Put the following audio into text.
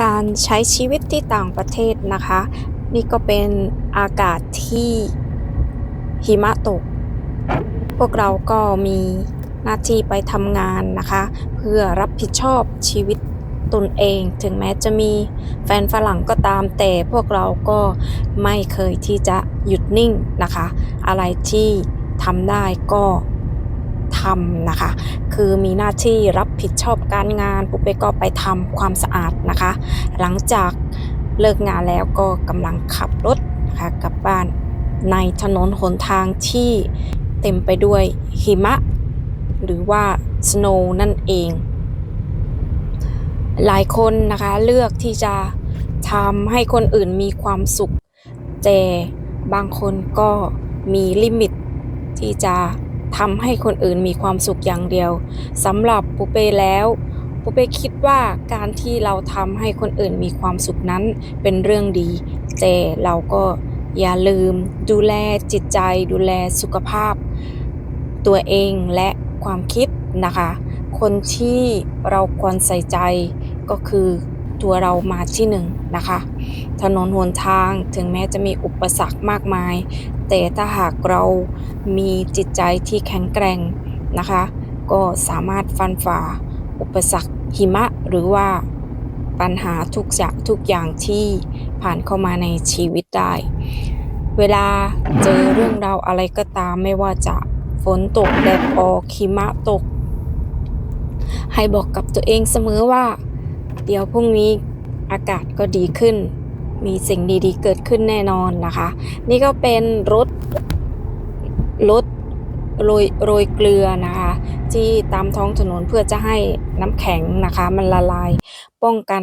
การใช้ชีวิตที่ต่างประเทศนะคะ นี่ก็เป็นอากาศที่หิมะตก พวกเราก็มีหน้าที่ไปทำงานนะคะ เพื่อรับผิดชอบชีวิตตนเอง ถึงแม้จะมีแฟนฝรั่งก็ตามแต่พวกเราก็ไม่เคยที่จะหยุดนิ่งนะคะ อะไรที่ทำได้ก็ ทำนะคะ คือมีหน้าที่รับผิดชอบการงานปุ๊บเป้ก็ไปทำความสะอาดนะคะ หลังจากเลิกงานแล้วก็กำลังขับรถนะคะกลับบ้านในถนนหนทางที่เต็มไปด้วยหิมะ หรือว่า snow นั่นเอง หลายคนนะคะเลือกที่จะทำให้คนอื่นมีความสุข แต่บางคนก็มีลิมิตที่จะ ทำให้คนอื่นมีความสุขอย่างเดียวสำหรับปูเป้แล้วปูเป้คิดว่าการที่เราทำให้คนอื่นมีความสุขนั้นเป็นเรื่องดี แต่เราก็อย่าลืมดูแลจิตใจ ดูแลสุขภาพ ตัวเองและความคิดนะคะ คนที่เราควรใส่ใจก็คือ ตัวเรามาที่หนึ่งนะคะ ถนนหนทางถึงแม้จะมีอุปสรรคมากมาย แต่ถ้าหากเรามีจิตใจที่แข็งแกร่งนะคะ ก็สามารถฟันฝ่าอุปสรรคหิมะหรือว่าปัญหาทุกอย่างทุกอย่างที่ผ่านเข้ามาในชีวิตได้ เวลาเจอเรื่องราวอะไรก็ตามไม่ว่าจะฝนตกแดดออกหิมะตก ให้บอกกับตัวเองเสมอว่า เดี๋ยวพรุ่งนี้อากาศก็ดีขึ้น มีสิ่งดีๆ เกิดขึ้นแน่นอนนะคะ นี่ก็เป็นรถรถโรยโรยเกลือนะคะ ที่ตามท้องถนนเพื่อจะให้น้ำแข็งนะคะ มันละลายป้องกัน